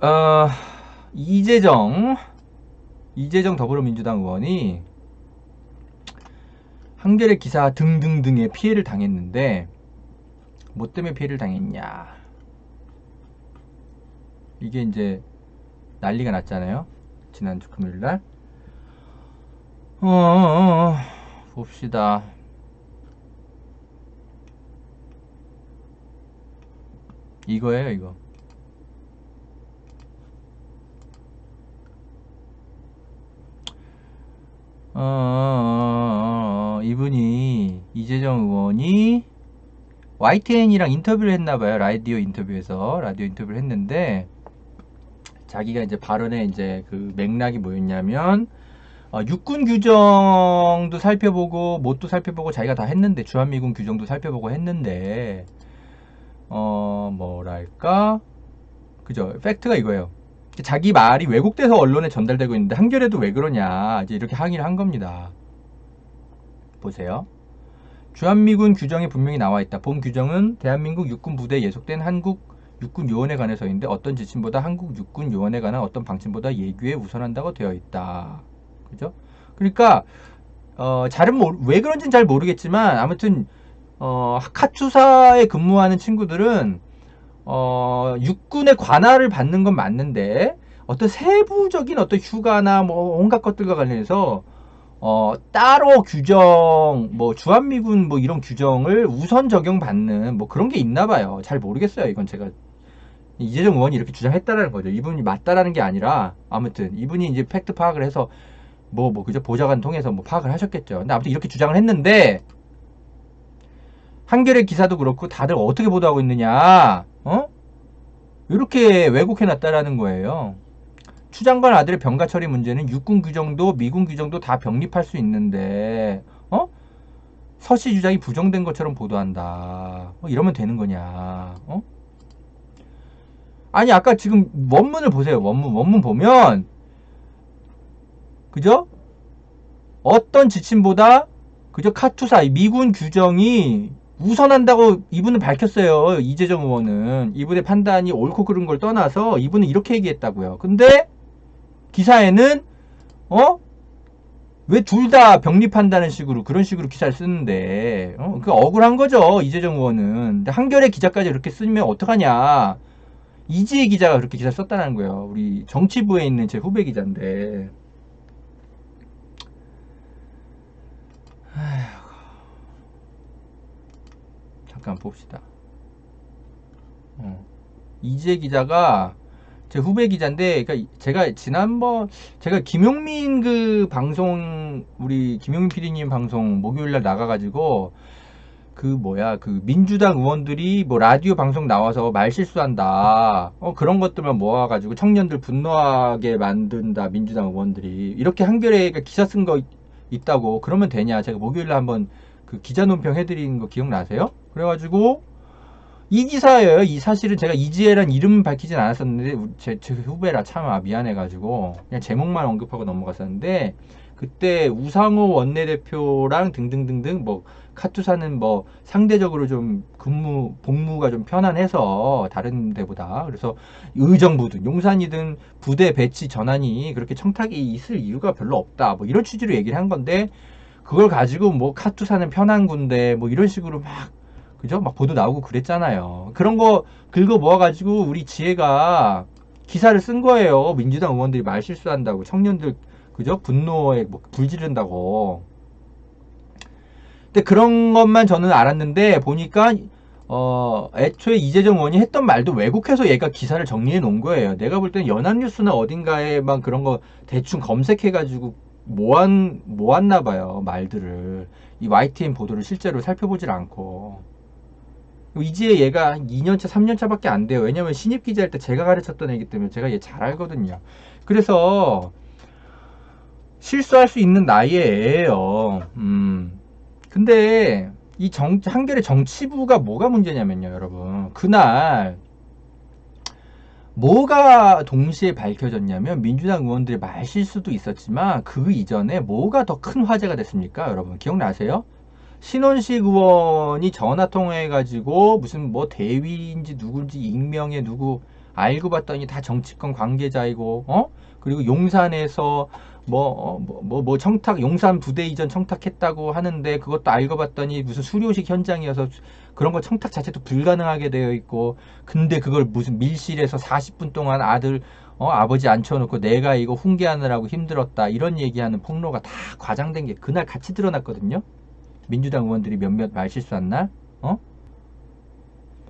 어, 이재정 이재정 더불어민주당 의원이 한겨레 기사 등등등의 피해를 당했는데 뭐 때문에 피해를 당했냐? 이게 이제 난리가 났잖아요. 지난주 금요일날. 어, 어, 어, 봅시다. 이거예요 이거 어, 어, 어, 어, 이분이 이재정 의원이 YTN이랑 인터뷰를 했나봐요. 라디오 인터뷰에서 라디오 인터뷰를 했는데 자기가 이제 발언에 이제 그 맥락이 뭐였냐면 어, 육군 규정도 살펴보고 뭣도 살펴보고 자기가 다 했는데 주한미군 규정도 살펴보고 했는데 어 뭐랄까 그죠 팩트가 이거예요. 자기 말이 왜곡돼서 언론에 전달되고 있는데 한겨레도 왜 그러냐 이제 이렇게 항의를 한 겁니다. 보세요. 주한미군 규정에 분명히 나와 있다. 본 규정은 대한민국 육군 부대에 예속된 한국 육군 요원에 관해서인데 어떤 지침보다 한국 육군 요원에 관한 어떤 방침보다 예규에 우선한다고 되어 있다. 그죠? 그러니까 어, 잘은 모르, 왜 그런지는 잘 모르겠지만 아무튼 어, 카투사에 근무하는 친구들은 어, 육군의 관할을 받는 건 맞는데 어떤 세부적인 어떤 휴가나 뭐 온갖 것들과 관련해서 어, 따로 규정, 뭐, 주한미군 뭐 이런 규정을 우선 적용받는 뭐 그런 게 있나 봐요. 잘 모르겠어요. 이건 제가. 이재정 의원이 이렇게 주장했다라는 거죠. 이분이 맞다라는 게 아니라, 아무튼, 이분이 이제 팩트 파악을 해서, 뭐, 뭐, 그죠? 보좌관 통해서 뭐 파악을 하셨겠죠. 근데 아무튼 이렇게 주장을 했는데, 한겨레 기사도 그렇고 다들 어떻게 보도하고 있느냐, 어? 이렇게 왜곡해놨다라는 거예요. 추 장관 아들의 병가 처리 문제는 육군 규정도 미군 규정도 다 병립할 수 있는데 어? 서씨 주장이 부정된 것처럼 보도한다. 어, 이러면 되는 거냐? 어? 아니 아까 지금 원문을 보세요. 원문 원문 보면 그죠? 어떤 지침보다 그죠 카투사 미군 규정이 우선한다고 이분은 밝혔어요. 이재정 의원은 이분의 판단이 옳고 그른 걸 떠나서 이분은 이렇게 얘기했다고요. 근데 기사에는 어? 왜 둘 다 병립한다는 식으로 그런 식으로 기사를 쓰는데 어? 그 억울한 거죠 이재정 의원은 한겨레 기자까지 그렇게 쓰면 어떡하냐 이지혜 기자가 그렇게 기사를 썼다는 거예요 우리 정치부에 있는 제 후배 기자인데 아휴. 잠깐 봅시다 어. 이지혜 기자가 제 후배 기자인데, 그러니까 제가 지난번 제가 김용민 그 방송 우리 김용민 PD님 방송 목요일 날 나가가지고 그 뭐야 그 민주당 의원들이 뭐 라디오 방송 나와서 말 실수한다, 어 그런 것들만 모아가지고 청년들 분노하게 만든다 민주당 의원들이 이렇게 한겨레 기사 쓴 거 있다고 그러면 되냐? 제가 목요일날 한번 그 기자 논평 해드린 거 기억나세요? 그래가지고 이 기사예요. 이 사실은 제가 이지혜란 이름 밝히진 않았었는데 제, 제 후배라 참 아, 미안해가지고 그냥 제목만 언급하고 넘어갔었는데 그때 우상호 원내대표랑 등등등등 뭐 카투사는 뭐 상대적으로 좀 근무 복무가 좀 편안해서 다른 데보다 그래서 의정부든 용산이든 부대 배치 전환이 그렇게 청탁이 있을 이유가 별로 없다 뭐 이런 취지로 얘기를 한 건데 그걸 가지고 뭐 카투사는 편한 군데 뭐 이런 식으로 막 그죠? 막 보도 나오고 그랬잖아요. 그런 거 긁어 모아가지고 우리 지혜가 기사를 쓴 거예요. 민주당 의원들이 말 실수한다고. 청년들, 그죠? 분노에 뭐 불지른다고. 근데 그런 것만 저는 알았는데, 보니까, 어, 애초에 이재정 의원이 했던 말도 왜곡해서 얘가 기사를 정리해 놓은 거예요. 내가 볼 때는 연합뉴스나 어딘가에만 그런 거 대충 검색해가지고 모았, 모았나 봐요. 말들을. 이 YTN 보도를 실제로 살펴보질 않고. 이지혜 얘가 2년차, 3년차밖에 안 돼요. 왜냐면 신입 기자일 때 제가 가르쳤던 애기 때문에 제가 얘 잘 알거든요. 그래서 실수할 수 있는 나이의 애예요. 음. 근데 이 정, 한겨레 정치부가 뭐가 문제냐면요, 여러분. 그날 뭐가 동시에 밝혀졌냐면 민주당 의원들의 말실수도 있었지만 그 이전에 뭐가 더 큰 화제가 됐습니까, 여러분? 기억나세요? 신원식 의원이 전화 통화해가지고 무슨 뭐 대위인지 누군지 익명의 누구 알고 봤더니 다 정치권 관계자이고 어 그리고 용산에서 뭐, 어, 뭐, 뭐, 뭐 청탁, 용산 부대 이전 청탁했다고 하는데 그것도 알고 봤더니 무슨 수료식 현장이어서 그런 거 청탁 자체도 불가능하게 되어 있고 근데 그걸 무슨 밀실에서 40분 동안 아들, 어, 아버지 앉혀놓고 내가 이거 훈계하느라고 힘들었다 이런 얘기하는 폭로가 다 과장된 게 그날 같이 드러났거든요. 민주당 의원들이 몇몇 말실수한 날, 어?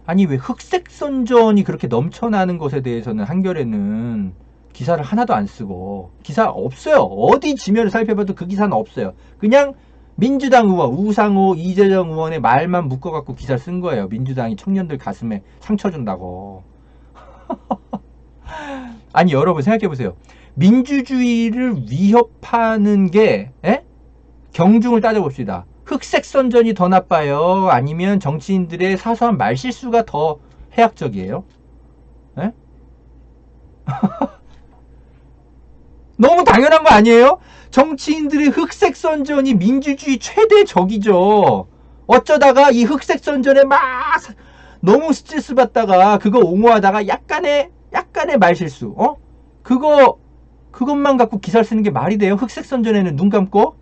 아니 왜 흑색 선전이 그렇게 넘쳐나는 것에 대해서는 한겨레는 기사를 하나도 안 쓰고 기사 없어요. 어디 지면을 살펴봐도 그 기사는 없어요. 그냥 민주당 의원 우상호 이재정 의원의 말만 묶어갖고 기사를 쓴 거예요. 민주당이 청년들 가슴에 상처 준다고. 아니 여러분 생각해 보세요. 민주주의를 위협하는 게 에? 경중을 따져봅시다. 흑색 선전이 더 나빠요? 아니면 정치인들의 사소한 말실수가 더 해악적이에요? 에? 너무 당연한 거 아니에요? 정치인들의 흑색 선전이 민주주의 최대 적이죠. 어쩌다가 이 흑색 선전에 막 너무 스트레스 받다가 그거 옹호하다가 약간의 약간의 말실수, 어? 그거 그것만 갖고 기사를 쓰는 게 말이 돼요? 흑색 선전에는 눈 감고,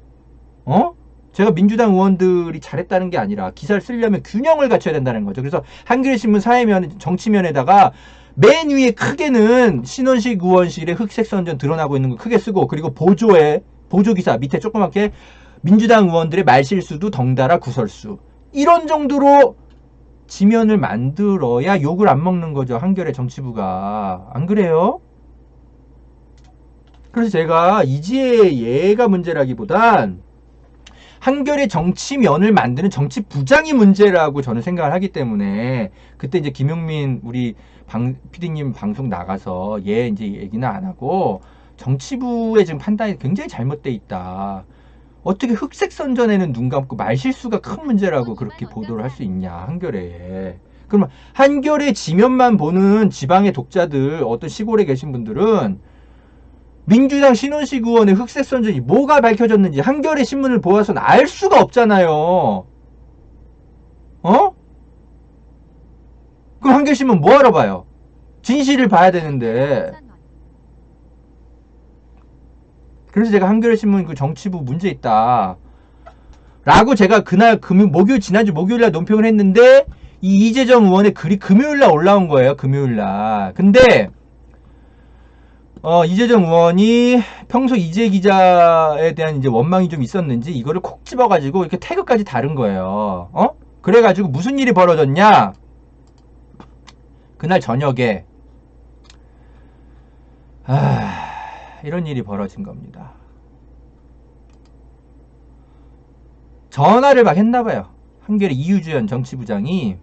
어? 제가 민주당 의원들이 잘했다는 게 아니라 기사를 쓰려면 균형을 갖춰야 된다는 거죠. 그래서 한겨레 신문 사회면 정치면에다가 맨 위에 크게는 신원식 의원실의 흑색 선전 드러나고 있는 거 크게 쓰고 그리고 보조에 보조 기사 밑에 조그맣게 민주당 의원들의 말실수도 덩달아 구설수 이런 정도로 지면을 만들어야 욕을 안 먹는 거죠 한겨레 정치부가 안 그래요? 그래서 제가 이지의 예가 문제라기보단 한겨레 정치면을 만드는 정치 부장이 문제라고 저는 생각을 하기 때문에 그때 이제 김용민 우리 방 PD님 방송 나가서 얘 이제 얘기는 안 하고 정치부의 지금 판단이 굉장히 잘못돼 있다. 어떻게 흑색 선전에는 눈 감고 말실수가 큰 문제라고 그렇게 보도를 할 수 있냐 한겨레에. 그러면 한겨레 지면만 보는 지방의 독자들 어떤 시골에 계신 분들은 민주당 신원식 의원의 흑색 선전이 뭐가 밝혀졌는지 한겨레 신문을 보아서는 알 수가 없잖아요. 어? 그럼 한겨레 신문 뭐하러 봐요? 진실을 봐야 되는데. 그래서 제가 한겨레 신문 그 정치부 문제 있다. 라고 제가 그날 금요 목요일 지난주 목요일 날 논평을 했는데 이 이재정 의원의 글이 금요일 날 올라온 거예요. 금요일 날. 근데 어, 이재정 의원이 평소 이재 기자에 대한 이제 원망이 좀 있었는지 이거를 콕 집어가지고 이렇게 태그까지 다른 거예요. 어? 그래가지고 무슨 일이 벌어졌냐? 그날 저녁에 아, 이런 일이 벌어진 겁니다. 전화를 막 했나봐요. 한겨레 이유주연 정치부장이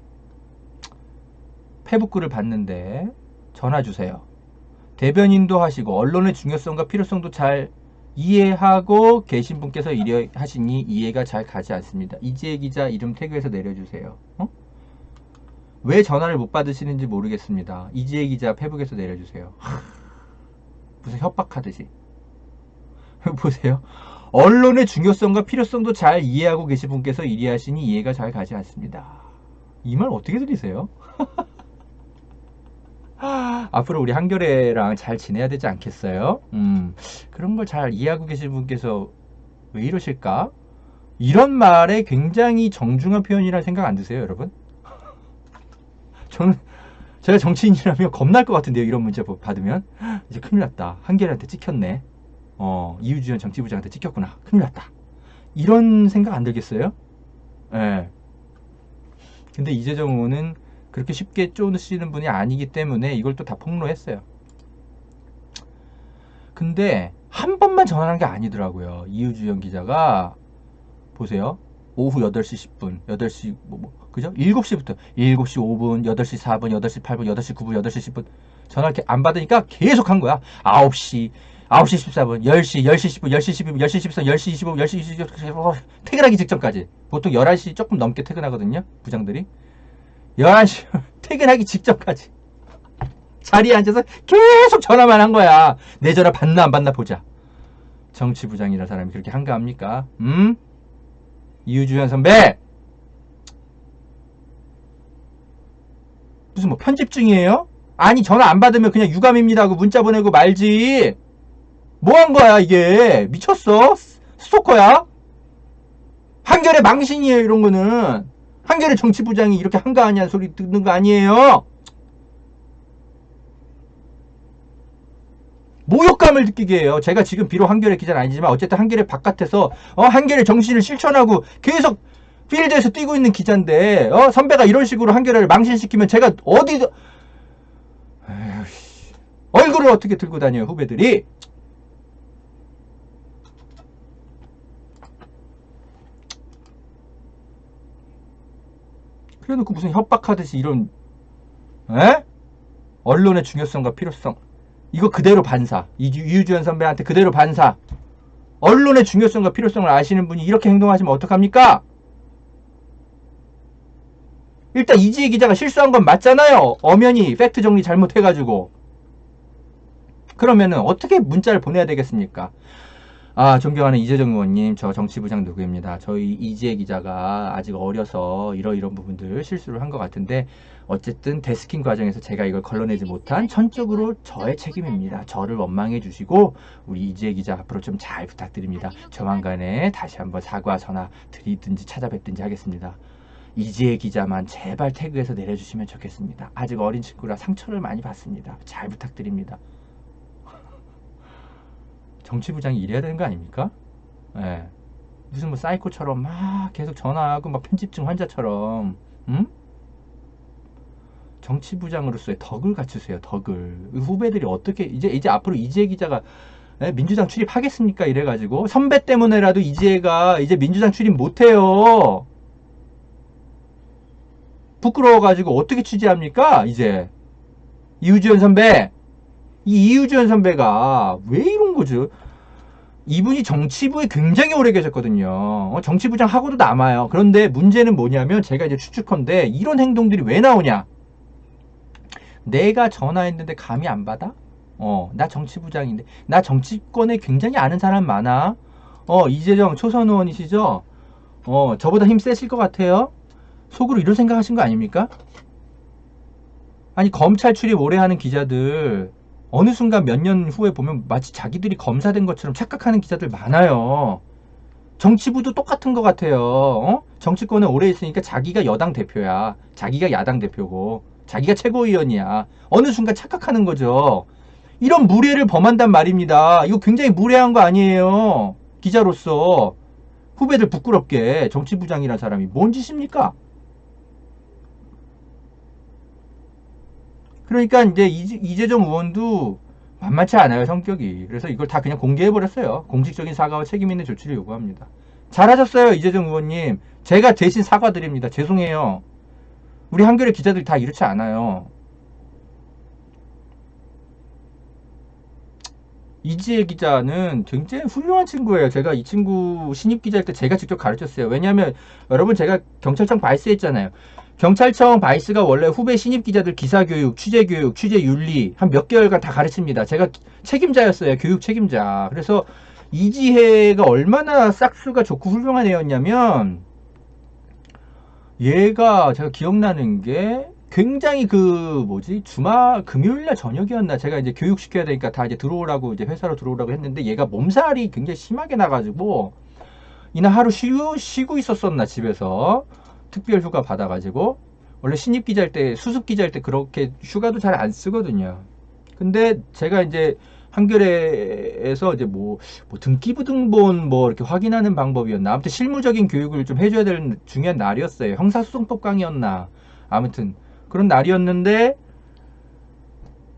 페북글을 봤는데 전화 주세요. 대변인도 하시고 언론의 중요성과 필요성도 잘 이해하고 계신 분께서 이래 하시니 이해가 잘 가지 않습니다. 이지혜 기자 이름 태그해서 내려주세요. 어? 왜 전화를 못 받으시는지 모르겠습니다. 이지혜 기자 페북에서 내려주세요. 하, 무슨 협박하듯이. 보세요. 언론의 중요성과 필요성도 잘 이해하고 계신 분께서 이리하시니 이해가 잘 가지 않습니다. 이 말 어떻게 들리세요? 앞으로 우리 한겨레랑 잘 지내야 되지 않겠어요? 음, 그런 걸 잘 이해하고 계신 분께서 왜 이러실까? 이런 말에 굉장히 정중한 표현이라 생각 안 드세요, 여러분? 저는 제가 정치인이라면 겁날 것 같은데요, 이런 문제 받으면. 이제 큰일 났다. 한겨레한테 찍혔네. 어, 이유주연 정치부장한테 찍혔구나. 큰일 났다. 이런 생각 안 들겠어요? 예. 네. 근데 이재정 의원은 그렇게 쉽게 쪼시는 분이 아니기 때문에 이걸 또 다 폭로했어요. 근데 한 번만 전화한 게 아니더라고요. 이우주연 기자가 보세요. 오후 8시 10분, 8시 뭐, 뭐 그죠? 7시부터 7시 5분, 8시 4분, 8시 8분, 8시 9분, 8시 10분 전화 이렇게 안 받으니까 계속 한 거야. 9시, 9시 14분, 10시, 10시 10분, 10시 12분, 10시 14분, 10시 25분, 10시 25분, 퇴근하기 직전까지. 보통 11시 조금 넘게 퇴근하거든요. 부장들이. 11시 퇴근하기 직전까지 자리에 앉아서 계속 전화만 한 거야. 내 전화 받나 안 받나 보자. 정치부장이라 사람이 그렇게 한가합니까? 음? 이유주연 선배! 무슨 뭐 편집 중이에요? 아니 전화 안 받으면 그냥 유감입니다 하고 문자 보내고 말지 뭐 한 거야 이게 미쳤어 스- 스토커야 한결의 망신이에요 이런 거는 한결의 정치부장이 이렇게 한가하냐는 소리 듣는 거 아니에요? 모욕감을 느끼게 해요. 제가 지금 비록 한결의 기자는 아니지만 어쨌든 한결의 바깥에서 어, 한결의 정신을 실천하고 계속 필드에서 뛰고 있는 기자인데 어, 선배가 이런 식으로 한결을 망신시키면 제가 어디서. 얼굴을 어떻게 들고 다녀요 후배들이 그래 놓고 무슨 협박하듯이 이런 에? 언론의 중요성과 필요성 이거 그대로 반사 이유주연 선배한테 그대로 반사 언론의 중요성과 필요성을 아시는 분이 이렇게 행동하시면 어떡합니까? 일단 이지혜 기자가 실수한 건 맞잖아요. 엄연히 팩트 정리 잘못해가지고. 그러면은 어떻게 문자를 보내야 되겠습니까? 아, 존경하는 이재정 의원님, 저 정치부장 누구입니다. 저희 이지혜 기자가 아직 어려서 이러이런 부분들 실수를 한 것 같은데, 어쨌든 데스킹 과정에서 제가 이걸 걸러내지 못한 전적으로 저의 책임입니다. 저를 원망해 주시고, 우리 이지혜 기자 앞으로 좀 잘 부탁드립니다. 조만간에 다시 한번 사과 전화 드리든지 찾아뵙든지 하겠습니다. 이지혜 기자만 제발 태그해서 내려주시면 좋겠습니다. 아직 어린 친구라 상처를 많이 받습니다. 잘 부탁드립니다. 정치부장이 이래야 되는 거 아닙니까? 예. 무슨 뭐 사이코처럼 막 계속 전화하고 막 편집증 환자처럼, 응? 정치부장으로서의 덕을 갖추세요. 덕을 후배들이 어떻게 이제 이제 앞으로 이지혜 기자가 예, 민주당 출입하겠습니까? 이래가지고 선배 때문에라도 이지혜가 이제 민주당 출입 못해요. 부끄러워가지고 어떻게 취재합니까? 이제 이우주연 선배 이 이우주연 선배가 왜 이런 거죠? 이분이 정치부에 굉장히 오래 계셨거든요. 어, 정치부장 하고도 남아요. 그런데 문제는 뭐냐면 제가 이제 추측컨대 이런 행동들이 왜 나오냐? 내가 전화했는데 감이 안 받아? 어, 나 정치부장인데 나 정치권에 굉장히 아는 사람 많아. 어, 이재정 초선 의원이시죠? 어, 저보다 힘 세실 것 같아요. 속으로 이런 생각하신 거 아닙니까? 아니 검찰 출입 오래 하는 기자들 어느 순간 몇 년 후에 보면 마치 자기들이 검사된 것처럼 착각하는 기자들 많아요. 정치부도 똑같은 것 같아요. 어? 정치권에 오래 있으니까 자기가 여당 대표야. 자기가 야당 대표고. 자기가 최고위원이야. 어느 순간 착각하는 거죠. 이런 무례를 범한단 말입니다. 이거 굉장히 무례한 거 아니에요. 기자로서. 후배들 부끄럽게 정치부장이란 사람이 뭔 짓입니까? 그러니까 이제 이재- 이재정 의원도 만만치 않아요 성격이. 그래서 이걸 다 그냥 공개해 버렸어요. 공식적인 사과와 책임 있는 조치를 요구합니다. 잘하셨어요 이재정 의원님. 제가 대신 사과드립니다. 죄송해요. 우리 한겨레 기자들 다 이렇지 않아요. 이지혜 기자는 굉장히 훌륭한 친구예요. 제가 이 친구 신입 기자일 때 제가 직접 가르쳤어요. 왜냐하면 여러분 제가 경찰청 바이스 했잖아요. 경찰청 바이스가 원래 후배 신입 기자들 기사 교육, 취재 교육, 취재 윤리 한 몇 개월간 다 가르칩니다. 제가 기- 책임자였어요. 교육 책임자. 그래서 이지혜가 얼마나 싹수가 좋고 훌륭한 애였냐면 얘가 제가 기억나는 게 굉장히 그 뭐지 주말 금요일날 저녁이었나 제가 이제 교육 시켜야 되니까 다 이제 들어오라고 이제 회사로 들어오라고 했는데 얘가 몸살이 굉장히 심하게 나가지고 이날 하루 쉬고 쉬고 있었었나 집에서 특별 휴가 받아가지고 원래 신입 기자일 때 수습 기자일 때 그렇게 휴가도 잘 안 쓰거든요. 근데 제가 이제 한겨레에서 이제 뭐, 뭐 등기부 등본 뭐 이렇게 확인하는 방법이었나 아무튼 실무적인 교육을 좀 해줘야 될 중요한 날이었어요. 형사소송법 강의였나 아무튼 그런 날이었는데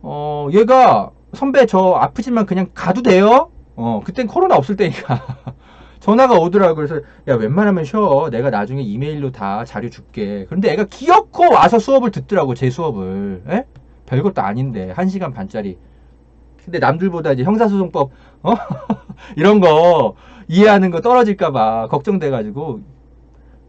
어 얘가 선배 저 아프지만 그냥 가도 돼요? 어 그땐 코로나 없을 때니까 전화가 오더라고. 그래서 야 웬만하면 쉬어. 내가 나중에 이메일로 다 자료 줄게. 그런데 애가 기어코 와서 수업을 듣더라고 제 수업을. 에? 별것도 아닌데 1시간 반짜리. 근데 남들보다 이제 형사소송법 어? 이런 거 이해하는 거 떨어질까봐 걱정돼가지고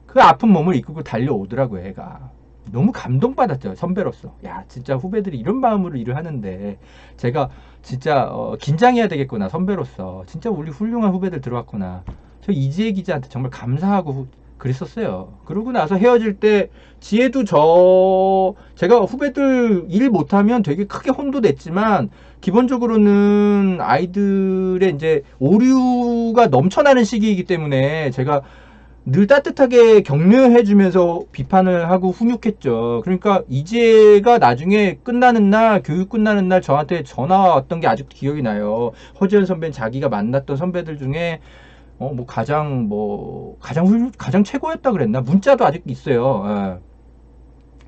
그 아픈 몸을 이끌고 달려오더라고 애가. 너무 감동받았죠 선배로서. 야 진짜 후배들이 이런 마음으로 일을 하는데 제가 진짜 어, 긴장해야 되겠구나 선배로서. 진짜 우리 훌륭한 후배들 들어왔구나 저 이지혜 기자한테 정말 감사하고 후- 그랬었어요. 그러고 나서 헤어질 때 지혜도 저 제가 후배들 일 못하면 되게 크게 혼도 냈지만 기본적으로는 아이들의 이제 오류가 넘쳐나는 시기이기 때문에 제가 늘 따뜻하게 격려해주면서 비판을 하고 훈육했죠. 그러니까 이제가 나중에 끝나는 날, 교육 끝나는 날 저한테 전화 왔던 게 아직도 기억이 나요. 허지현 선배는 자기가 만났던 선배들 중에 어, 뭐 가장 뭐 가장 훌 가장 최고였다 그랬나? 문자도 아직 있어요. 예.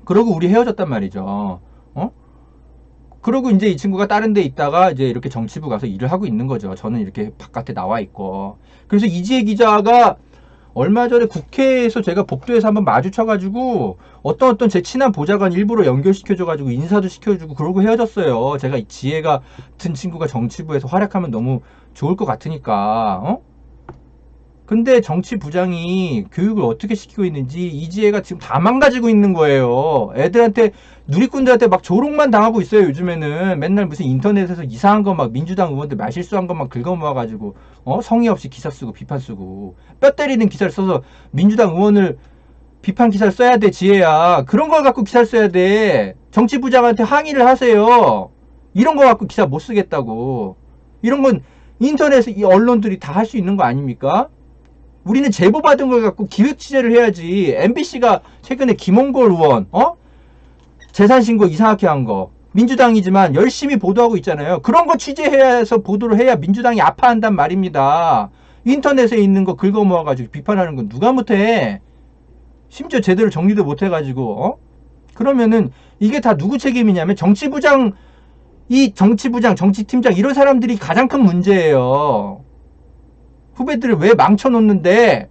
그러고 우리 헤어졌단 말이죠. 어? 그러고 이제 이 친구가 다른 데 있다가 이제 이렇게 정치부 가서 일을 하고 있는 거죠. 저는 이렇게 바깥에 나와 있고. 그래서 이지혜 기자가 얼마 전에 국회에서 제가 복도에서 한번 마주쳐가지고 어떤 어떤 제 친한 보좌관 일부러 연결시켜줘가지고 인사도 시켜주고 그러고 헤어졌어요. 제가 이 지혜가 같은 친구가 정치부에서 활약하면 너무 좋을 것 같으니까, 어? 근데 정치 부장이 교육을 어떻게 시키고 있는지 이지혜가 지금 다 망가지고 있는 거예요. 애들한테 누리꾼들한테 막 조롱만 당하고 있어요. 요즘에는 맨날 무슨 인터넷에서 이상한 거 막 민주당 의원들 말실수한 것만 긁어모아가지고 어 성의 없이 기사 쓰고 비판 쓰고 뼈 때리는 기사를 써서 민주당 의원을 비판 기사를 써야 돼 지혜야. 그런 걸 갖고 기사를 써야 돼. 정치 부장한테 항의를 하세요. 이런 거 갖고 기사 못 쓰겠다고. 이런 건 인터넷 이 언론들이 다 할 수 있는 거 아닙니까? 우리는 제보 받은 걸 갖고 기획 취재를 해야지. MBC가 최근에 김홍걸 의원, 어? 재산 신고 이상하게 한 거. 민주당이지만 열심히 보도하고 있잖아요. 그런 거 취재해서 보도를 해야 민주당이 아파한단 말입니다. 인터넷에 있는 거 긁어 모아가지고 비판하는 건 누가 못해? 심지어 제대로 정리도 못해가지고, 어? 그러면은 이게 다 누구 책임이냐면 정치부장, 이 정치부장, 정치팀장 이런 사람들이 가장 큰 문제예요. 후배들을 왜 망쳐놓는데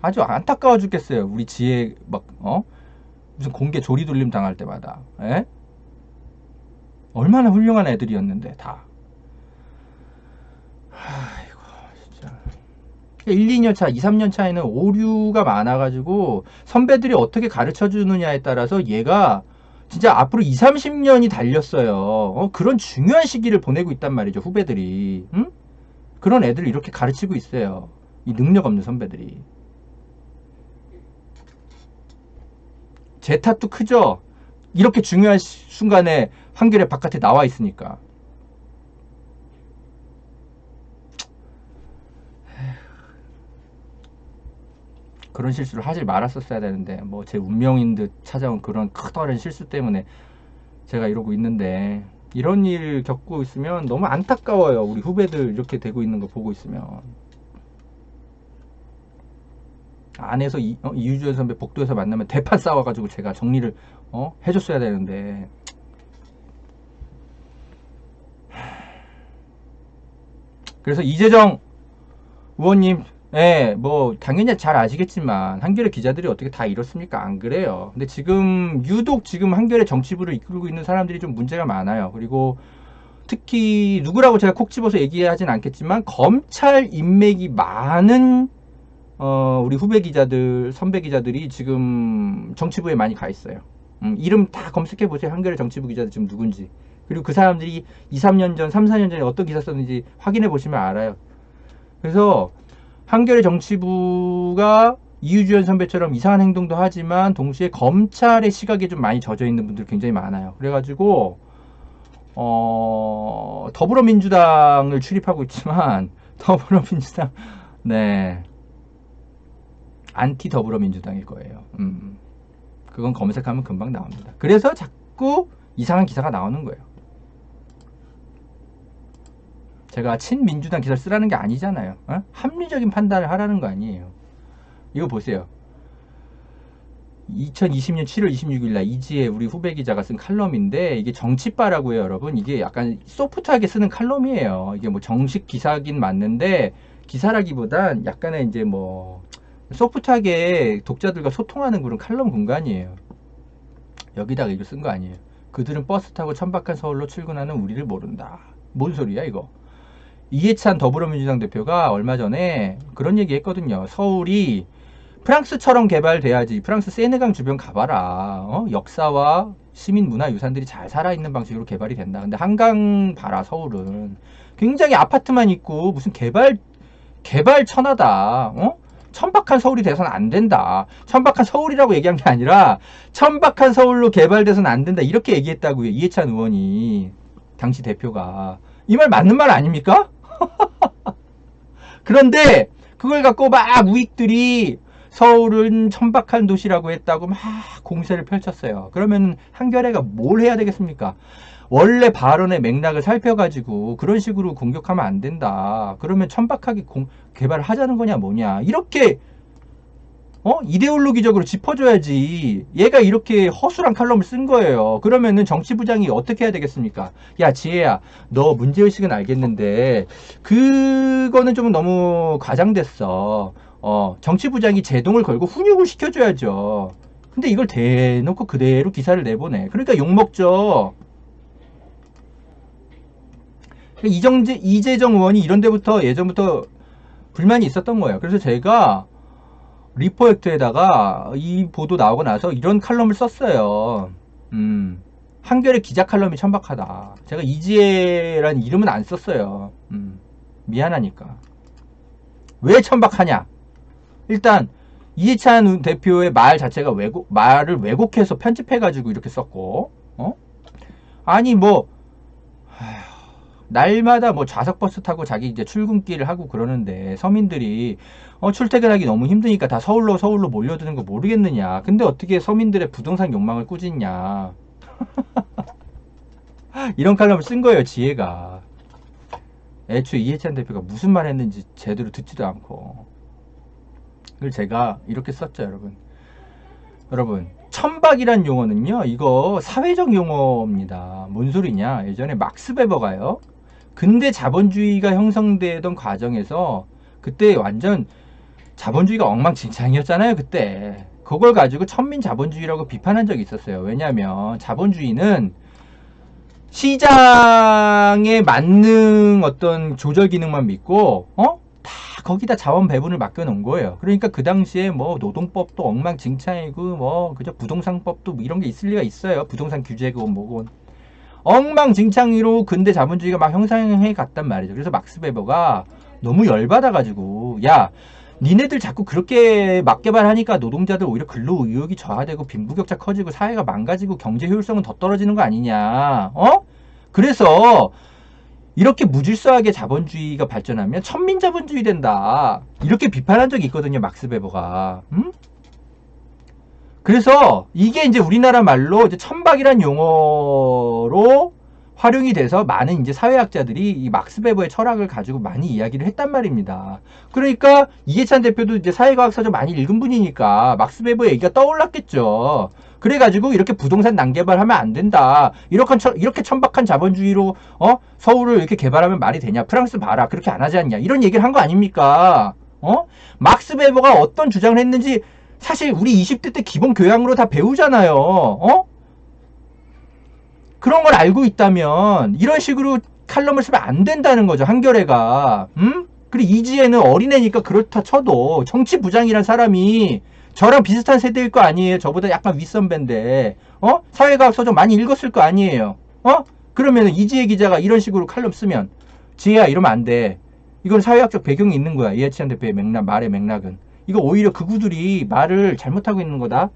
아주 안타까워 죽겠어요. 우리 지혜 막 어? 무슨 공개 조리 돌림 당할 때마다. 에? 얼마나 훌륭한 애들이었는데 다. 아이고 진짜. 1, 2년 차, 2, 3년 차에는 오류가 많아가지고 선배들이 어떻게 가르쳐 주느냐에 따라서 얘가 진짜 앞으로 2, 30년이 달렸어요. 어, 그런 중요한 시기를 보내고 있단 말이죠. 후배들이. 응? 그런 애들을 이렇게 가르치고 있어요. 이 능력 없는 선배들이. 제 탓도 크죠? 이렇게 중요한 시- 순간에 한결에 바깥에 나와 있으니까. 그런 실수를 하지 말았었어야 되는데 뭐 제 운명인 듯 찾아온 그런 커다란 실수 때문에 제가 이러고 있는데 이런 일 겪고 있으면 너무 안타까워요 우리 후배들 이렇게 되고 있는 거 보고 있으면 안에서 이, 어, 이유주연 선배 복도에서 만나면 대판 싸워가지고 제가 정리를 어? 해줬어야 되는데 그래서 이재정 의원님 예, 뭐 당연히 잘 아시겠지만 한겨레 기자들이 어떻게 다 이렇습니까? 안 그래요. 근데 지금 유독 지금 한겨레 정치부를 이끌고 있는 사람들이 좀 문제가 많아요. 그리고 특히 누구라고 제가 콕 집어서 얘기하진 않겠지만 검찰 인맥이 많은 어, 우리 후배 기자들, 선배 기자들이 지금 정치부에 많이 가 있어요. 음, 이름 다 검색해 보세요. 한겨레 정치부 기자들 지금 누군지. 그리고 그 사람들이 2, 3년 전, 3, 4년 전에 어떤 기사 썼는지 확인해 보시면 알아요. 그래서 한겨레 정치부가 이유주연 선배처럼 이상한 행동도 하지만 동시에 검찰의 시각에 좀 많이 젖어 있는 분들 굉장히 많아요. 그래가지고 어, 더불어민주당을 출입하고 있지만 더불어민주당 네 안티 더불어민주당일 거예요. 음. 그건 검색하면 금방 나옵니다. 그래서 자꾸 이상한 기사가 나오는 거예요. 제가 친민주당 기사를 쓰라는 게 아니잖아요. 어? 합리적인 판단을 하라는 거 아니에요. 이거 보세요. 2020년 7월 26일 날 이지혜 우리 후배 기자가 쓴 칼럼인데 이게 정치바라고 해요, 여러분. 이게 약간 소프트하게 쓰는 칼럼이에요. 이게 뭐 정식 기사긴 맞는데 기사라기보단 약간의 이제 뭐 소프트하게 독자들과 소통하는 그런 칼럼 공간이에요. 여기다가 이거 쓴거 아니에요. 그들은 버스 타고 천박한 서울로 출근하는 우리를 모른다. 뭔 소리야 이거? 이해찬 더불어민주당 대표가 얼마 전에 그런 얘기 했거든요. 서울이 프랑스처럼 개발돼야지. 프랑스 세네강 주변 가봐라. 어? 역사와 시민 문화 유산들이 잘 살아있는 방식으로 개발이 된다. 근데 한강 봐라 서울은 굉장히 아파트만 있고 무슨 개발 개발 천하다. 어? 천박한 서울이 돼서는 안 된다. 천박한 서울이라고 얘기한 게 아니라 천박한 서울로 개발돼서는 안 된다. 이렇게 얘기했다고요. 이해찬 의원이 당시 대표가 이 말 맞는 말 아닙니까? 그런데 그걸 갖고 막 우익들이 서울은 천박한 도시라고 했다고 막 공세를 펼쳤어요. 그러면 한겨레가 뭘 해야 되겠습니까? 원래 발언의 맥락을 살펴가지고 그런 식으로 공격하면 안 된다. 그러면 천박하게 공, 개발을 하자는 거냐 뭐냐. 이렇게 어? 이데올로기적으로 짚어줘야지. 얘가 이렇게 허술한 칼럼을 쓴 거예요. 그러면은 정치부장이 어떻게 해야 되겠습니까? 야, 지혜야, 너 문제의식은 알겠는데, 그거는 좀 너무 과장됐어. 어, 정치부장이 제동을 걸고 훈육을 시켜줘야죠. 근데 이걸 대놓고 그대로 기사를 내보내. 그러니까 욕먹죠. 이정재, 이재정 의원이 이런 데부터 예전부터 불만이 있었던 거예요. 그래서 제가 리포액트에다가 이 보도 나오고 나서 이런 칼럼을 썼어요. 음, 한겨레 기자 칼럼이 천박하다. 제가 이지혜라는 이름은 안 썼어요. 음, 미안하니까. 왜 천박하냐? 일단 이해찬 대표의 말 자체가 왜곡 말을 왜곡해서 편집해가지고 이렇게 썼고, 어? 아니 뭐 날마다 뭐 좌석 버스 타고 자기 이제 출근길을 하고 그러는데 서민들이 어, 출퇴근하기 너무 힘드니까 다 서울로 서울로 몰려드는 거 모르겠느냐. 근데 어떻게 서민들의 부동산 욕망을 꾸짖냐. 이런 칼럼을 쓴 거예요, 지혜가. 애초에 이해찬 대표가 무슨 말 했는지 제대로 듣지도 않고. 그걸 제가 이렇게 썼죠, 여러분. 여러분, 천박이란 용어는요, 이거 사회적 용어입니다. 뭔 소리냐? 예전에 막스 베버가요, 근대 자본주의가 형성되던 과정에서 그때 완전 자본주의가 엉망진창이었잖아요, 그때. 그걸 가지고 천민 자본주의라고 비판한 적이 있었어요. 왜냐하면 자본주의는 시장에 맞는 어떤 조절 기능만 믿고, 어? 다 거기다 자원 배분을 맡겨 놓은 거예요. 그러니까 그 당시에 뭐 노동법도 엉망진창이고, 뭐, 그저 부동산법도 뭐 이런 게 있을 리가 있어요. 부동산 규제고 뭐고. 엉망진창으로 근대 자본주의가 막 형성해 갔단 말이죠. 그래서 막스 베버가 너무 열받아가지고, 야, 니네들 자꾸 그렇게 막 개발하니까 노동자들 오히려 근로 의욕이 저하되고 빈부격차 커지고 사회가 망가지고 경제 효율성은 더 떨어지는 거 아니냐. 어? 그래서 이렇게 무질서하게 자본주의가 발전하면 천민 자본주의 된다. 이렇게 비판한 적이 있거든요, 막스 베버가. 음? 그래서 이게 이제 우리나라 말로 이제 천박이란 용어로 활용이 돼서 많은 이제 사회학자들이 이 막스 베버의 철학을 가지고 많이 이야기를 했단 말입니다. 그러니까 이해찬 대표도 이제 사회과학 서적 많이 읽은 분이니까 막스 베버 얘기가 떠올랐겠죠. 그래가지고 이렇게 부동산 난개발하면 안 된다. 이렇게, 이렇게 천박한 자본주의로 어 서울을 이렇게 개발하면 말이 되냐? 프랑스 봐라. 그렇게 안 하지 않냐? 이런 얘기를 한 거 아닙니까? 어? 막스 베버가 어떤 주장을 했는지 사실 우리 20대 때 기본 교양으로 다 배우잖아요. 어? 그런 걸 알고 있다면 이런 식으로 칼럼을 쓰면 안 된다는 거죠. 한겨레가. 음? 그리고 이지혜는 어린애니까 그렇다 쳐도 정치 부장이란 사람이 저랑 비슷한 세대일 거 아니에요. 저보다 약간 윗선배인데. 어? 사회과학 서적 많이 읽었을 거 아니에요. 어? 그러면 이지혜 기자가 이런 식으로 칼럼 쓰면 지혜야 이러면 안 돼. 이건 사회학적 배경이 있는 거야. 이해찬 대표의 맥락, 말의 맥락은. 이거 오히려 그구들이 말을 잘못하고 있는 거다.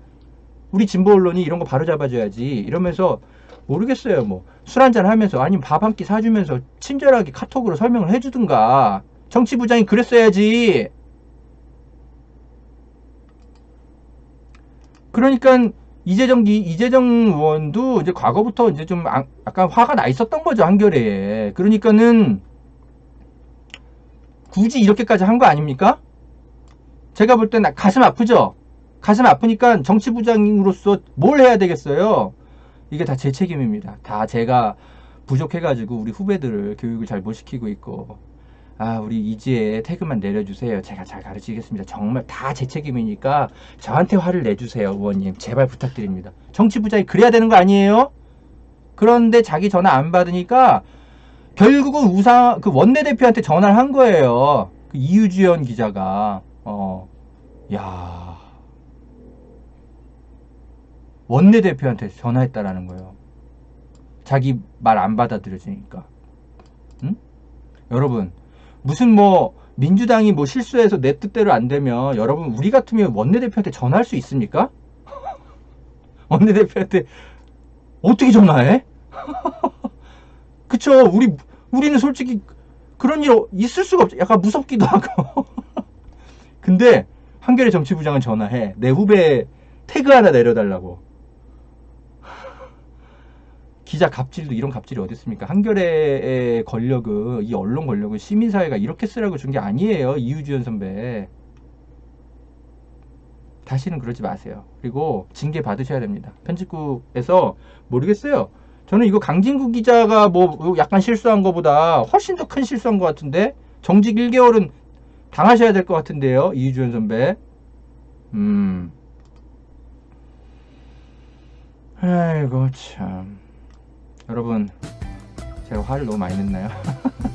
우리 진보 언론이 이런 거 바로 잡아줘야지. 이러면서 모르겠어요. 뭐 술 한잔 하면서 아니면 밥 한 끼 사주면서 친절하게 카톡으로 설명을 해주든가. 정치 부장이 그랬어야지. 그러니까 이재정 기 이재정 의원도 이제 과거부터 이제 좀 아, 약간 화가 나 있었던 거죠 한겨레에. 그러니까는 굳이 이렇게까지 한 거 아닙니까? 제가 볼 때는 가슴 아프죠. 가슴 아프니까 정치부장으로서 뭘 해야 되겠어요? 이게 다 제 책임입니다. 다 제가 부족해가지고 우리 후배들을 교육을 잘 못 시키고 있고 아 우리 이지혜 태그만 내려주세요. 제가 잘 가르치겠습니다. 정말 다 제 책임이니까 저한테 화를 내주세요, 의원님. 제발 부탁드립니다. 정치부장이 그래야 되는 거 아니에요? 그런데 자기 전화 안 받으니까 결국은 우상 그 원내대표한테 전화를 한 거예요. 그 이유주연 기자가 어, 야 원내대표한테 전화했다라는 거예요. 자기 말 안 받아들여지니까. 응? 여러분, 무슨 뭐, 민주당이 뭐 실수해서 내 뜻대로 안 되면, 여러분, 우리 같으면 원내대표한테 전화할 수 있습니까? 원내대표한테 어떻게 전화해? 그쵸. 우리, 우리는 솔직히 그런 일 있을 수가 없죠. 약간 무섭기도 하고. 근데 한겨레 정치부장은 전화해. 내 후배 태그 하나 내려달라고. 기자 갑질도 이런 갑질이 어디 있습니까? 한겨레의 권력은 이 언론 권력은 시민사회가 이렇게 쓰라고 준 게 아니에요. 이유주연 선배. 다시는 그러지 마세요. 그리고 징계 받으셔야 됩니다. 편집국에서 모르겠어요. 저는 이거 강진구 기자가 뭐 약간 실수한 것보다 훨씬 더 큰 실수한 것 같은데 정직 1개월은 당하셔야 될 것 같은데요. 이주연 선배. 음. 아이고 참. 여러분 제가 화를 너무 많이 냈나요?